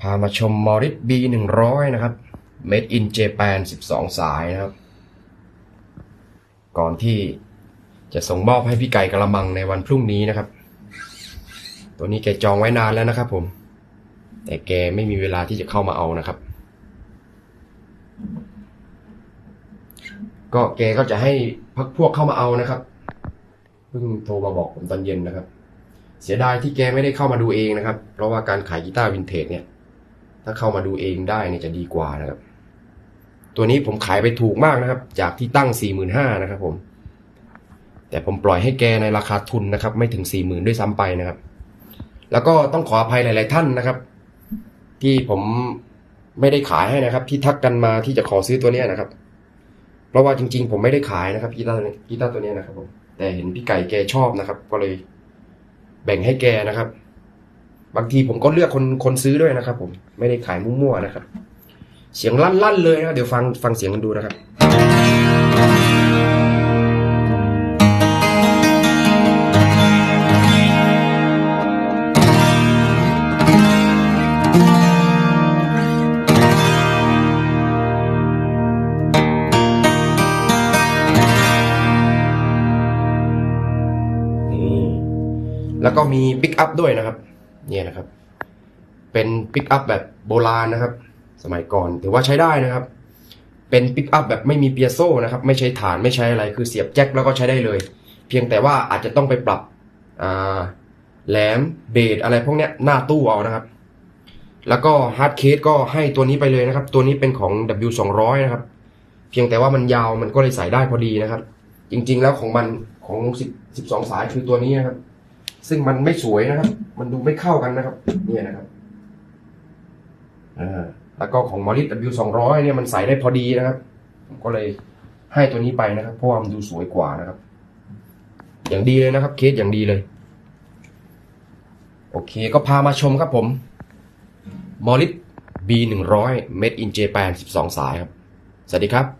พามาชมมอริส B หนึ่งร้อยนะครับ Made in Japan 12 สายนะครับ ก่อนที่จะส่งมอบให้พี่ไก่กระมังในวันพรุ่งนี้นะครับ ตัวนี้แกจองไว้นานแล้วนะครับผม แต่แกไม่มีเวลาที่จะเข้ามาเอานะครับ ก็แกก็จะให้พักพวกเข้ามาเอานะครับเพิ่งโทรมาบอกผมตอนเย็นนะครับ เสียดายที่แกไม่ได้เข้ามาดูเองนะครับ เพราะว่าการขายกีตาร์วินเทจเนี่ย ถ้าเข้ามาดูเองได้เนี่ยจะดีกว่านะครับ ตัวนี้ผมขายไปถูกมากนะครับ จากที่ตั้ง 4 5 0 0 0นะครับ ผม แต่ผมปล่อยให้แกในราคาทุนนะครับ ไม่ถึง 4 0,000 ด้วยซ้ำไปนะครับ แล้วก็ต้องขออภัยหลาย ๆ ท่านนะครับ ที่ผมไม่ได้ขายให้นะครับ ที่ทักกันมาที่จะขอซื้อตัวนี้นะครับ เพราะว่าจริง ๆ ผมไม่ได้ขายนะครับกีตาร์ตัวนี้กีตาร์ตัวนี้นะครับผมแต่เห็นพี่ไก่แกชอบนะครับ ก็เลยแบ่งให้แกนะครับ บางทีผมก็เลือกคนคนซื้อด้วยนะครับ ผมไม่ได้ขายมั่วๆนะครับ เสียงลั่นๆเลยนะเดี๋ยวฟังฟังเสียงกันดูนะครับนี่แล้วก็มีปิกอัพด้วยนะครับ เนี่ยนะครับ เป็นปิกอัพแบบโบราณนะครับ สมัยก่อนถือว่าใช้ได้นะครับ เป็นปิกอัพแบบไม่มีเปียโซนะครับ ไม่ใช้ฐานไม่ใช้อะไรคือเสียบแจ็คแล้วก็ใช้ได้เลย เพียงแต่ว่าอาจจะต้องไปปรับแหลมเบสอะไรพวกเนี้ยหน้าตู้เอานะครับ แล้วก็ฮาร์ดเคสก็ให้ตัวนี้ไปเลยนะครับ ตัวนี้เป็นของ W200 นะครับ เพียงแต่ว่ามันยาวมันก็เลยใส่ได้พอดีนะครับ จริงๆแล้วของมันของ10 12สายคือตัวนี้นะครับ ซึ่งมันไม่สวยนะครับ มันดูไม่เข้ากันนะครับ เนี่ยนะครับแล้วก็ของมอริส W200 เนี่ยมันใส่ได้พอดีนะครับผมก็เลยให้ตัวนี้ไปนะครับ เพราะว่ามันดูสวยกว่านะครับ อย่างดีเลยนะครับ เคสอย่างดีเลย โอเค ก็พามาชมครับผมมอริส B100 Made in Japan 12 สายครับ สวัสดีครับ